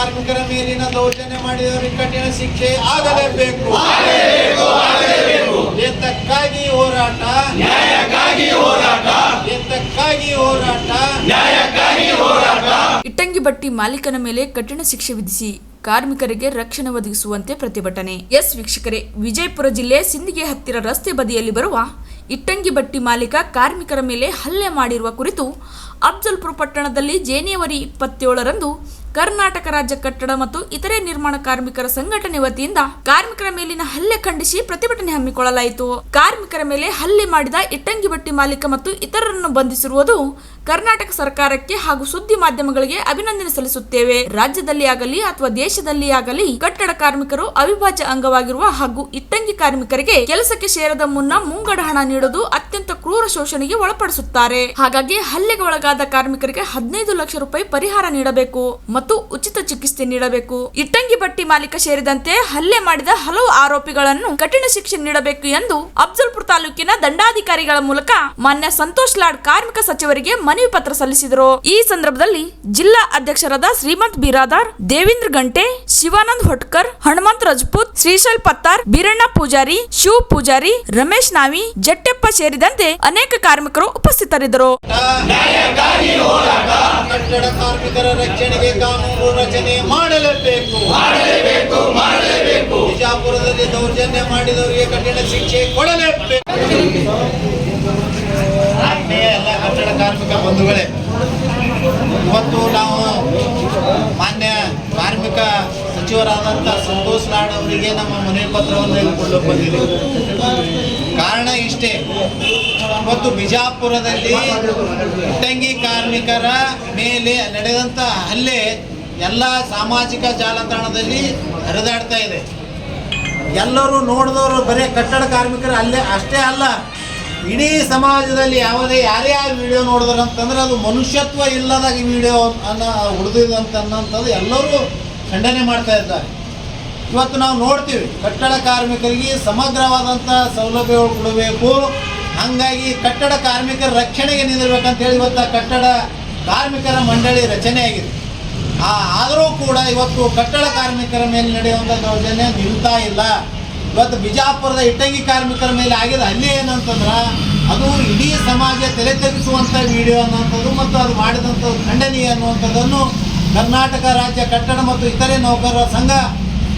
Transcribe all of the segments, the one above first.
ಕಾರ್ಮಿಕರ ಮೇಲಿನ ದೌರ್ಜನ್ಯ ಮಾಡಿದವರಿಗೆ ಕಠಿಣ ಶಿಕ್ಷೆ ಆಗಲೇಬೇಕು. ಎತ್ತಕ್ಕಾಗಿ ಹೋರಾಟ. ನ್ಯಾಯಕ್ಕಾಗಿ ಹೋರಾಟ. ಇಟ್ಟಂಗಿ ಬಟ್ಟಿ ಮಾಲೀಕನ ಮೇಲೆ ಕಠಿಣ ಶಿಕ್ಷೆ ವಿಧಿಸಿ ಕಾರ್ಮಿಕರಿಗೆ ರಕ್ಷಣೆ ಒದಗಿಸುವಂತೆ ಪ್ರತಿಭಟನೆ. ಎಸ್ ವೀಕ್ಷಕರೇ ವಿಜಯಪುರ ಜಿಲ್ಲೆ ಸಿಂದಿಗೆ ಹತ್ತಿರ ರಸ್ತೆ ಬದಿಯಲ್ಲಿ ಬರುವ ಇಟ್ಟಂಗಿ ಬಟ್ಟಿ ಮಾಲೀಕ ಕಾರ್ಮಿಕರ ಮೇಲೆ ಹಲ್ಲೆ ಮಾಡಿರುವ ಕುರಿತು ಅಫ್ಜಲ್ಪುರ ಪಟ್ಟಣದಲ್ಲಿ ಜನವರಿ ಇಪ್ಪತ್ತೇಳರಂದು ಕರ್ನಾಟಕ ರಾಜ್ಯ ಕಟ್ಟಡ ಮತ್ತು ಇತರೆ ನಿರ್ಮಾಣ ಕಾರ್ಮಿಕರ ಸಂಘಟನೆ ವತಿಯಿಂದ ಕಾರ್ಮಿಕರ ಮೇಲಿನ ಹಲ್ಲೆ ಖಂಡಿಸಿ ಪ್ರತಿಭಟನೆ ಹಮ್ಮಿಕೊಳ್ಳಲಾಯಿತು. ಕಾರ್ಮಿಕರ ಮೇಲೆ ಹಲ್ಲೆ ಮಾಡಿದ ಇಟ್ಟಂಗಿ ಬಟ್ಟಿ ಮಾಲೀಕ ಮತ್ತು ಇತರರನ್ನು ಬಂಧಿಸಿರುವುದು ಕರ್ನಾಟಕ ಸರ್ಕಾರಕ್ಕೆ ಹಾಗೂ ಸುದ್ದಿ ಮಾಧ್ಯಮಗಳಿಗೆ ಅಭಿನಂದನೆ ಸಲ್ಲಿಸುತ್ತೇವೆ. ರಾಜ್ಯದಲ್ಲಿ ಆಗಲಿ ಅಥವಾ ದೇಶದಲ್ಲಿ ಆಗಲಿ ಕಟ್ಟಡ ಕಾರ್ಮಿಕರು ಅವಿಭಾಜ್ಯ ಅಂಗವಾಗಿರುವ ಹಾಗೂ ಇಟ್ಟಂಗಿ ಕಾರ್ಮಿಕರಿಗೆ ಕೆಲಸಕ್ಕೆ ಸೇರದ ಮುನ್ನ ಮುಂಗಡ ಹಣ ನೀಡುವುದು ಅತ್ಯಂತ ಕ್ರೂರ ಶೋಷಣೆಗೆ ಒಳಪಡಿಸುತ್ತಾರೆ. ಹಾಗಾಗಿ ಹಲ್ಲೆಗೆ ಒಳಗಾದ ಕಾರ್ಮಿಕರಿಗೆ ಹದಿನೈದು ಲಕ್ಷ ರೂಪಾಯಿ ಪರಿಹಾರ ನೀಡಬೇಕು. ಮತ್ತು ಉಚಿತ ಚಿಕಿತ್ಸೆ ನೀಡಬೇಕು. ಇಟ್ಟಂಗಿ ಬಟ್ಟಿ ಮಾಲೀಕ ಸೇರಿದಂತೆ ಹಲ್ಲೆ ಮಾಡಿದ ಹಲವು ಆರೋಪಿಗಳನ್ನು ಕಠಿಣ ಶಿಕ್ಷೆ ನೀಡಬೇಕು ಎಂದು ಅಫ್ಜಲ್ಪುರ್ ತಾಲೂಕಿನ ದಂಡಾಧಿಕಾರಿಗಳ ಮೂಲಕ ಮಾನ್ಯ ಸಂತೋಷ್ ಲಾಡ್ ಕಾರ್ಮಿಕ ಸಚಿವರಿಗೆ ಮನವಿ ಪತ್ರ ಸಲ್ಲಿಸಿದರು. ಈ ಸಂದರ್ಭದಲ್ಲಿ ಜಿಲ್ಲಾ ಅಧ್ಯಕ್ಷರಾದ ಶ್ರೀಮಂತ್ ಬಿರಾದಾರ್, ದೇವೇಂದ್ರ ಗಂಟೆ, ಶಿವಾನಂದ್ ಹೊಟ್ಕರ್, ಹನುಮಂತ್ ರಜಪೂತ್, ಶ್ರೀಶೈಲ್ ಪತ್ತಾರ್, ಬೀರಣ್ಣ ಪೂಜಾರಿ, ಶಿವ ಪೂಜಾರಿ, ರಮೇಶ್ ನಾವಿ, ಜಟ್ಟೆಪ್ಪ ಸೇರಿದಂತೆ ಅನೇಕ ಕಾರ್ಮಿಕರು ಉಪಸ್ಥಿತರಿದ್ದರು. ಕಟ್ಟಡ ಕಾರ್ಮಿಕರ ರಕ್ಷಣೆಗೆ ಕಾನೂನು ರಚನೆ ಮಾಡಲೇಬೇಕು. ಬಿಜಾಪುರದಲ್ಲಿ ದೌರ್ಜನ್ಯ ಮಾಡಿದವರಿಗೆ ಕಠಿಣ ಶಿಕ್ಷೆ ಕೊಡಲೇಬೇಕು. ಆತ್ಮೀಯ ಎಲ್ಲ ಕಟ್ಟಡ ಕಾರ್ಮಿಕ ಬಂಧುಗಳೇ ಇವತ್ತು ನಾವು ಮಾನ್ಯ ಕಾರ್ಮಿಕ ಸಚಿವರಾದಂಥ ಸಂತೋಷ್ ಲಾಡ್ ಅವರಿಗೆ ನಮ್ಮ ಮನವಿ ಪತ್ರವನ್ನು ತೆಗೆದುಕೊಂಡು ಬಂದಿದ್ದೀವಿ. ಕಾರಣ ಇಷ್ಟೇ. ಇವತ್ತು ಬಿಜಾಪುರದಲ್ಲಿ ಇಟ್ಟಂಗಿ ಕಾರ್ಮಿಕರ ಮೇಲೆ ನಡೆದಂಥ ಹಲ್ಲೆ ಎಲ್ಲ ಸಾಮಾಜಿಕ ಜಾಲತಾಣದಲ್ಲಿ ಹರಿದಾಡ್ತಾ ಇದೆ. ಎಲ್ಲರೂ ನೋಡಿದವರು ಬರೀ ಕಟ್ಟಡ ಕಾರ್ಮಿಕರು ಅಲ್ಲೇ ಅಷ್ಟೇ ಅಲ್ಲ. ಇಡೀ ಸಮಾಜದಲ್ಲಿ ಯಾವುದೇ ಯಾರೇ ಆ ವಿಡಿಯೋ ನೋಡಿದ್ರು ಅಂತಂದ್ರೆ ಅದು ಮನುಷ್ಯತ್ವ ಇಲ್ಲದ ವಿಡಿಯೋ ಅನ್ನ ಹುಡುದಿದಂತ ಅನ್ನೋಂಥದ್ದು ಎಲ್ಲರೂ ಖಂಡನೆ ಮಾಡ್ತಾ ಇದ್ದಾರೆ. ಇವತ್ತು ನಾವು ನೋಡ್ತೀವಿ, ಕಟ್ಟಡ ಕಾರ್ಮಿಕರಿಗೆ ಸಮಗ್ರವಾದಂಥ ಸೌಲಭ್ಯಗಳು ಕೊಡಬೇಕು. ಹಾಗಾಗಿ ಕಟ್ಟಡ ಕಾರ್ಮಿಕರ ರಕ್ಷಣೆಗೆ ನಿಂದಿರ್ಬೇಕಂತ ಹೇಳಿ ಇವತ್ತು ಕಟ್ಟಡ ಕಾರ್ಮಿಕರ ಮಂಡಳಿ ರಚನೆ ಆಗಿದೆ. ಆದರೂ ಕೂಡ ಇವತ್ತು ಕಟ್ಟಡ ಕಾರ್ಮಿಕರ ಮೇಲೆ ನಡೆಯುವಂಥ ದೌರ್ಜನ್ಯ ನಿಲ್ತಾ ಇಲ್ಲ. ಇವತ್ತು ಬಿಜಾಪುರದ ಇಟ್ಟಂಗಿ ಕಾರ್ಮಿಕರ ಮೇಲೆ ಆಗಿದೆ. ಅಲ್ಲಿ ಏನಂತಂದ್ರೆ, ಅದು ಇಡೀ ಸಮಾಜ ತಗ್ಗಿಸುವಂಥ ವಿಡಿಯೋ ಅನ್ನುವಂಥದ್ದು ಮತ್ತು ಅದು ಮಾಡಿದಂಥ ಖಂಡನೀಯ ಅನ್ನುವಂಥದ್ದನ್ನು ಕರ್ನಾಟಕ ರಾಜ್ಯ ಕಟ್ಟಡ ಮತ್ತು ಇತರೆ ನೌಕರರ ಸಂಘ,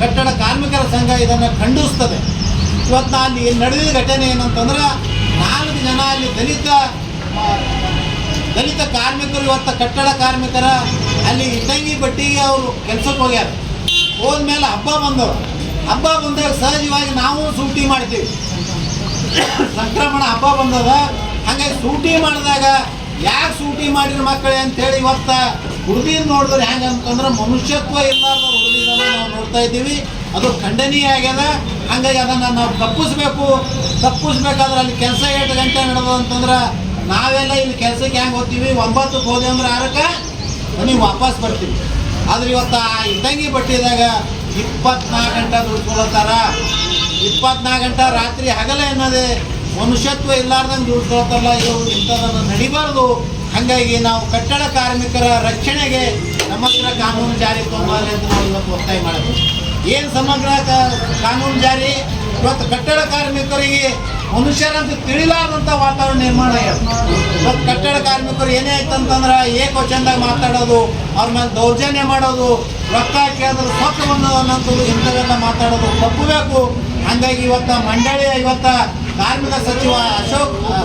ಕಟ್ಟಡ ಕಾರ್ಮಿಕರ ಸಂಘ ಇದನ್ನು ಖಂಡಿಸ್ತದೆ. ಇವತ್ತು ಅಲ್ಲಿ ನಡೆದಿದ ಘಟನೆ ಏನಂತಂದ್ರೆ, ನಾಲ್ಕು ಜನ ಅಲ್ಲಿ ದಲಿತ ದಲಿತ ಕಾರ್ಮಿಕರು ಇವತ್ತು ಕಟ್ಟಡ ಕಾರ್ಮಿಕರ ಅಲ್ಲಿ ಇಟ್ಟಂಗಿ ಬಟ್ಟಿಗೆ ಅವರು ಕೆಲಸಕ್ಕೆ ಹೋಗ್ಯಾರ. ಹೋದ್ಮೇಲೆ ಹಬ್ಬ ಬಂದವರು. ಹಬ್ಬ ಬಂದಾಗ ಸಹಜವಾಗಿ ನಾವು ಸೂಟಿ ಮಾಡ್ತೀವಿ. ಸಂಕ್ರಮಣ ಹಬ್ಬ ಬಂದದ. ಹಾಗೆ ಸೂಟಿ ಮಾಡಿದಾಗ ಯಾಕೆ ಸೂಟಿ ಮಾಡಿರೋ ಮಕ್ಕಳೇ ಅಂತೇಳಿ ಇವತ್ತ ಹುಡುಗಿನ ನೋಡಿದ್ರೆ ಹೆಂಗೆ ಅಂತಂದ್ರೆ ಮನುಷ್ಯತ್ವ ಇಲ್ಲಾರ್ದ ಹುಡುಗಿನ ನಾವು ನೋಡ್ತಾ ಇದ್ದೀವಿ. ಅದು ಖಂಡನೀಯ ಆಗ್ಯದ. ಹಂಗಾಗಿ ಅದನ್ನು ನಾವು ತಪ್ಪಿಸ್ಬೇಕು. ತಪ್ಪಿಸ್ಬೇಕಾದ್ರೆ ಅಲ್ಲಿ ಕೆಲಸ ಎಂಟು ಗಂಟೆ ನಡೆದು ಅಂತಂದ್ರೆ ನಾವೆಲ್ಲ ಇಲ್ಲಿ ಕೆಲಸಕ್ಕೆ ಹೆಂಗೆ ಹೋಗ್ತೀವಿ? ಒಂಬತ್ತಕ್ಕೆ ಹೋದೆ ಅಂದ್ರೆ ಆರಕ್ಕೆ? ಮನೆಗೆ ವಾಪಸ್ ಬರ್ತೀವಿ. ಆದ್ರೆ ಇವತ್ತು ಆ ಇದ್ದಂಗಿ ಬಟ್ಟಿದಾಗ ಇಪ್ಪತ್ನಾಲ್ಕು ಗಂಟೆ ದುಡ್ಕೊಳತ್ತಾರ ಇಪ್ಪತ್ನಾಲ್ಕು ಗಂಟೆ ರಾತ್ರಿ ಹಗಲ ಅನ್ನೋದೇ ಮನುಷ್ಯತ್ವ ಇಲ್ಲಾರ್ದಂಗೆ ದುಡ್ಕೊಳ್ತಾರಲ್ಲ ಇದು ಇಂಥದನ್ನು ನಡಿಬಾರ್ದು. ಹಾಗಾಗಿ ನಾವು ಕಟ್ಟಡ ಕಾರ್ಮಿಕರ ರಕ್ಷಣೆಗೆ ಸಮಗ್ರ ಕಾನೂನು ಜಾರಿ ತೊಗೊಂಬಾలి ಅಂತ ನಾವು ಇವತ್ತು ಒತ್ತಾಯ ಮಾಡಬೇಕು ಏನು ಸಮಗ್ರ ಕಾನೂನು ಜಾರಿ? ಇವತ್ತು ಕಟ್ಟಡ ಕಾರ್ಮಿಕರಿಗೆ ಮನುಷ್ಯರಂತ ತಿಳಿಲಾರ್ದಂಥ ವಾತಾವರಣ ನಿರ್ಮಾಣ ಆಗ್ಯದ. ಇವತ್ತು ಕಟ್ಟಡ ಕಾರ್ಮಿಕರು ಏನೇ ಆಯ್ತಂತಂದ್ರೆ ಏಕವಚನದಾಗ ಮಾತಾಡೋದು, ಅವ್ರ ಮೇಲೆ ದೌರ್ಜನ್ಯ ಮಾಡೋದು, ರೊಕ್ಕ ಕೇಳಿದ್ರೆ ಸೊಕ್ಕ ಅನ್ನೋಂಥದ್ದು ಇಂಥವೆಲ್ಲ ಮಾತಾಡೋದು ತಪ್ಪಬೇಕು ಹಂಗಾಗಿ ಇವತ್ತು ಮಂಡಳಿಯ ಇವತ್ತು ಕಾರ್ಮಿಕ ಸಚಿವ ಅಶೋಕ್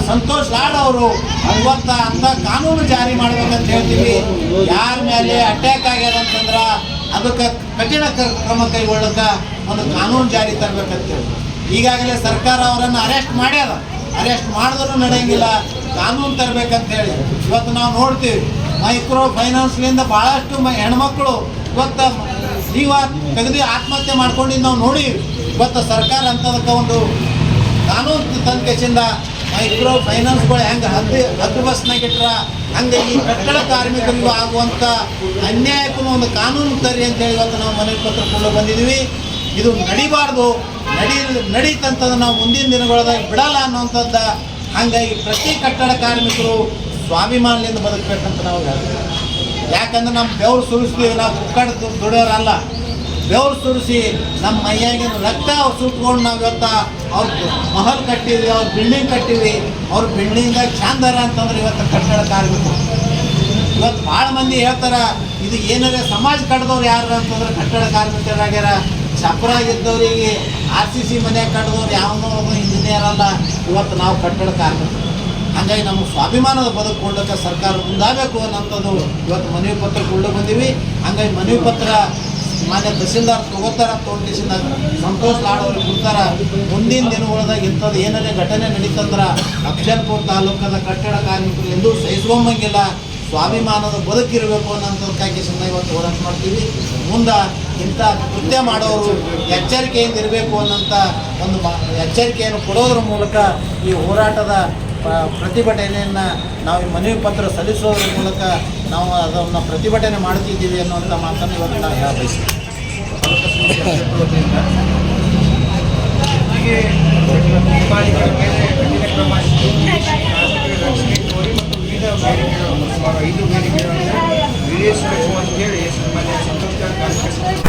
ಸಂತೋಷ್ ಲಾಡ್ ಅವರು ಅನ್ವಂತ ಅಂತ ಕಾನೂನು ಜಾರಿ ಮಾಡ್ಬೇಕಂತ ಹೇಳ್ತೀವಿ. ಯಾರ ಮೇಲೆ ಅಟ್ಯಾಕ್ ಆಗ್ಯದ ಅಂತಂದ್ರೆ ಅದಕ್ಕೆ ಕಠಿಣ ಕ್ರಮ ಕೈಗೊಳ್ಳಕ ಒಂದು ಕಾನೂನು ಜಾರಿ ತರ್ಬೇಕಂತ ಹೇಳಿ ಈಗಾಗಲೇ ಸರ್ಕಾರ ಅವರನ್ನು ಅರೆಸ್ಟ್ ಮಾಡ್ಯಾರ ಅರೆಸ್ಟ್ ಮಾಡಿದ್ರು ನಡೆಯಂಗಿಲ್ಲ. ಕಾನೂನು ತರಬೇಕಂತ ಹೇಳಿ. ಇವತ್ತು ನಾವು ನೋಡ್ತೀವಿ. ಮೈಕ್ರೋ ಫೈನಾನ್ಸ್ಲಿಂದ ಭಾಳಷ್ಟು ಮ, ಹೆಣ್ಮಕ್ಳು ಇವತ್ತು ಜೀವ ತೆಗೆದು ಆತ್ಮಹತ್ಯೆ ಮಾಡ್ಕೊಂಡಿದ್ದು ನಾವು ನೋಡಿ ಇವತ್ತು ಸರ್ಕಾರ ಅಂತದಕ್ಕೆ ಒಂದು ಕಾನೂನು ತಂಕೆಸಿಂದ ಮೈಕ್ರೋ ಫೈನಾನ್ಸ್ಗಳು ಹೆಂಗೆ ಹದ್ದು ಹದ್ದು ಬಸ್ನಾಗ ಇಟ್ರ ಹಂಗೆ ಈ ಕಟ್ಟಡ ಕಾರ್ಮಿಕರಿಗೂ ಆಗುವಂಥ ಅನ್ಯಾಯಕ್ಕೂ ಒಂದು ಕಾನೂನು ತರಿ ಅಂತೇಳಿ ಇವತ್ತು ನಾವು ಮನವಿ ಪತ್ರ ಕೊಂಡು ಬಂದಿದ್ದೀವಿ ಇದು ನಡಿಬಾರ್ದು. ನಡಿ ನಡೀತಂಥದ್ದು ನಾವು ಮುಂದಿನ ದಿನಗಳದಾಗ ಬಿಡಲ್ಲ ಅನ್ನೋಂಥದ್ದ ಹಂಗಾಗಿ ಪ್ರತಿ ಕಟ್ಟಡ ಕಾರ್ಮಿಕರು ಸ್ವಾಭಿಮಾನದಿಂದ ಬದುಕಬೇಕಂತ ನಾವು ಹೇಳ್ತೀವಿ. ಯಾಕಂದ್ರೆ ನಮ್ಮ ಬೆವರು ಸುರಿಸ್ತೀವಿ ನಾವು ಕುಕ್ಕಡ ದುಡಿಯೋರಲ್ಲ. ಬೆವ್ರು ಸುರಿಸಿ ನಮ್ಮ ಮೈಯಾಗಿನ ರಕ್ತ ಅವ್ರು ಸುಟ್ಕೊಂಡು ನಾವು ಇವತ್ತು ಅವ್ರ ಮಹಲ್ ಕಟ್ಟಿದ್ವಿ, ಅವ್ರ ಬಿಲ್ಡಿಂಗ್ ಕಟ್ಟಿವಿ ಅವ್ರ ಬಿಲ್ಡಿಂಗ್ ಚಂದರ ಅಂತಂದ್ರೆ ಇವತ್ತು ಕಟ್ಟಡ ಕಾರ್ಮಿಕರು ಇವತ್ತು ಭಾಳ ಮಂದಿ ಹೇಳ್ತಾರ, ಇದು ಏನಾರ ಸಮಾಜ ಕಟ್ಟದವ್ರು ಯಾರು ಅಂತಂದ್ರೆ ಕಟ್ಟಡ ಕಾರ್ಮಿಕರಾಗ್ಯಾರ ಚಪ್ರಾಗಿದ್ದವರಿಗೆ ಆರ್ ಸಿ ಸಿ ಮನೆ ಕಟ್ಟದವ್ರು ಯಾವನೋ ಇಂಜಿನಿಯರ್ ಅಲ್ಲ. ಇವತ್ತು ನಾವು ಕಟ್ಟಡ ಕಾರ್ಮಿಕರು. ಹಾಗಾಗಿ ನಮ್ಮ ಸ್ವಾಭಿಮಾನದ ಬದುಕು ಕೊಡೋಕೆ ಸರ್ಕಾರ ಮುಂದಾಗಬೇಕು ಅನ್ನೋಂಥದ್ದು ಇವತ್ತು ಮನವಿ ಪತ್ರ ಕೊಂಡು ಬಂದೀವಿ. ಹಂಗಾಗಿ ಮನವಿ ಪತ್ರ ಮಾನ್ಯ ತಹಸೀಲ್ದಾರ್ ತಗೋತಾರ ತೋಟಿಸಿದ ಸಂತೋಷ್ ಲಾಡ್ ಅವ್ರಿಗೆ ಕೊಡ್ತಾರ ಮುಂದಿನ ದಿನಗಳದಾಗ ಇಂಥದ್ದು ಏನಾರೇ ಘಟನೆ ನಡೀತಂದ್ರ ಅಫ್ಜಲ್ಪುರ್ ತಾಲೂಕದ ಕಟ್ಟಡ ಕಾರ್ಮಿಕರು ಎಂದೂ ಸಹಿಸ್ಕೊಂಬಂಗಿಲ್ಲ. ಸ್ವಾಭಿಮಾನದ ಬದುಕಿರಬೇಕು ಅನ್ನೋಂಥದ್ದಕ್ಕಾಗಿ ಸಂದ ಇವತ್ತು ಹೋರಾಟ ಮಾಡ್ತೀವಿ. ಮುಂದೆ ಇಂಥ ಕೃತ್ಯ ಮಾಡೋರು ಎಚ್ಚರಿಕೆಯಿಂದ ಇರಬೇಕು ಅನ್ನೋಂಥ ಒಂದು ಎಚ್ಚರಿಕೆಯನ್ನು ಕೊಡೋದ್ರ ಮೂಲಕ ಈ ಹೋರಾಟದ ಪ್ರತಿಭಟನೆಯನ್ನು ನಾವು ಈ ಮನವಿ ಪತ್ರ ಸಲ್ಲಿಸೋದ್ರ ಮೂಲಕ ನಾವು ಅದನ್ನು ಪ್ರತಿಭಟನೆ ಮಾಡ್ತಿದ್ದೀವಿ ಅನ್ನುವಂಥ ಮಾತನ್ನು ಇವತ್ತು ನಾವು ಹೇಳ ಬಯಸ್ತೀವಿ ಹಾಗೆ ಅಧಿಕಾರಿಗಳ ಮೇಲೆ ಕಠಿಣ ಕ್ರಮ ರಕ್ಷಣೆ ಕೋರಿ ಮತ್ತು ವಿವಿಧ ಬೇಡಿಕೆಗಳು ಐದು ಬೇಡಿಕೆಗಳನ್ನು ಈಡೇರಿಸಬೇಕು ಅಂತೇಳಿ ಸನ್ಮಾನ್ಯ ಸಂತೋಷ್ ಕಾರ್ಯಕ್ರಮ